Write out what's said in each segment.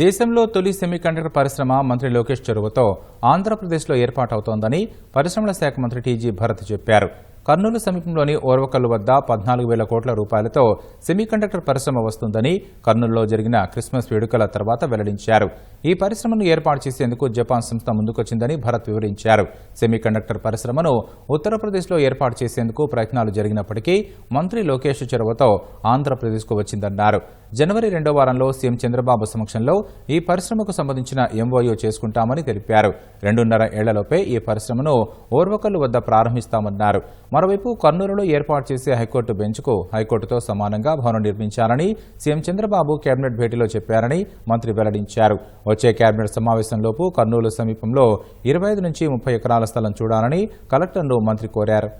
దేశంలో తొలి సెమీకండక్టర్ పరిశ్రమ మంత్రి లోకేష్ చొరవతో ఆంధ్రప్రదేశ్లో ఏర్పాటవుతోందని పరిశ్రమల శాఖ మంత్రి టీజీ భరత్ చెప్పారు. కర్నూలు సమీపంలోని ఓర్వకల్లు వద్ద పద్నాలుగు వేల కోట్ల రూపాయలతో సెమీకండక్టర్ పరిశ్రమ వస్తుందని కర్నూలులో జరిగిన క్రిస్మస్ వేడుకల తర్వాత వెల్లడించారు. ఈ పరిశ్రమను ఏర్పాటు చేసేందుకు జపాన్ సంస్థ ముందుకొచ్చిందని భరత్ వివరించారు. సెమీకండక్టర్ పరిశ్రమను ఉత్తరప్రదేశ్లో ఏర్పాటు చేసేందుకు ప్రయత్నాలు జరిగినప్పటికీ మంత్రి లోకేష్ చొరవతో ఆంధ్రప్రదేశ్కు వచ్చిందన్నారు. జనవరి రెండో వారంలో సీఎం చంద్రబాబు సమక్షంలో ఈ పరిశ్రమకు సంబంధించిన ఎంఓయూ చేసుకుంటామని తెలిపారు. రెండున్నర ఏళ్ళలోపే ఈ పరిశ్రమను ఓర్వకల్లు వద్ద ప్రారంభిస్తామన్నారు. మరోవైపు కర్నూలులో ఏర్పాటు చేసే హైకోర్టు బెంచ్కు హైకోర్టుతో సమానంగా భవనం నిర్మించాలని సీఎం చంద్రబాబు కేబినెట్ భేటీలో చెప్పారని మంత్రి వెల్లడించారు. వచ్చే కేబినెట్ సమావేశంలోపు కర్నూలు సమీపంలో ఇరవై ఐదు నుంచి ముప్పై ఎకరాల స్థలం చూడాలని కలెక్టర్ను మంత్రి కోరారు.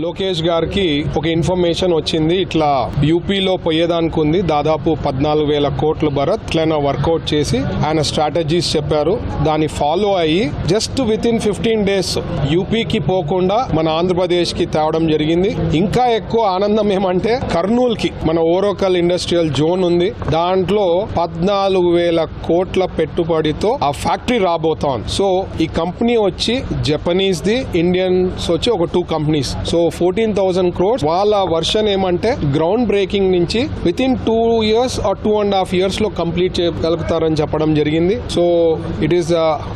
లోకేష్ గారికి ఒక ఇన్ఫర్మేషన్ వచ్చింది. ఇట్లా యూపీలో పోయేదానికి ఉంది. దాదాపు పద్నాలుగు వేల కోట్లు భరత్ ఇట్లైనా వర్కౌట్ చేసి ఆయన స్ట్రాటజీస్ చెప్పారు. దాన్ని ఫాలో అయ్యి just within fifteen days యూపీకి పోకుండా మన ఆంధ్రప్రదేశ్కి తేవడం జరిగింది. ఇంకా ఎక్కువ ఆనందం ఏమంటే కర్నూల్కి మన ఓరోకల్ ఇండస్ట్రియల్ జోన్ ఉంది. దాంట్లో పద్నాలుగు వేల కోట్ల పెట్టుబడితో ఆ ఫ్యాక్టరీ రాబోతోంది. సో ఈ కంపెనీ వచ్చి జపనీస్ ది ఇండియన్స్ వచ్చి ఒక two companies. So fourteen thousand crores వాళ్ళ వర్షన్ ఏమంటే గ్రౌండ్ బ్రేకింగ్ నుంచి within two years or two and half ఇయర్స్లో కంప్లీట్ చేయగలుగుతారని చెప్పడం జరిగింది. So it is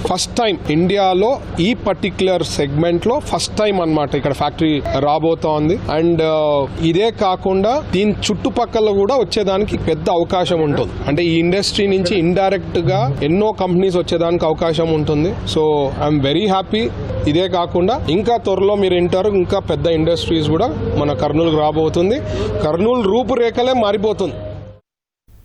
first time ఇండియాలో ఈ పర్టిక్యులర్ సెగ్మెంట్లో ఫస్ట్ టైం అన్నమాట ఇక్కడ ఫ్యాక్టరీ రాబోతోంది. అండ్ uh, ఇదే కాకుండా దీని చుట్టుపక్కల కూడా వచ్చేదానికి పెద్ద అవకాశం ఉంటుంది. అంటే ఈ ఇండస్ట్రీ నుంచి ఇండైరెక్ట్గా ఎన్నో కంపెనీస్ వచ్చేదానికి అవకాశం ఉంటుంది. సో ఐఎమ్ వెరీ హ్యాపీ ఇదే కాకుండా ఇంకా త్వరలో మీరు వింటారు ఇంకా పెద్ద ఇండస్ట్రీస్ కూడా మన కర్నూలుకు రాబోతుంది. కర్నూలు రూపురేఖలే మారిపోతుంది.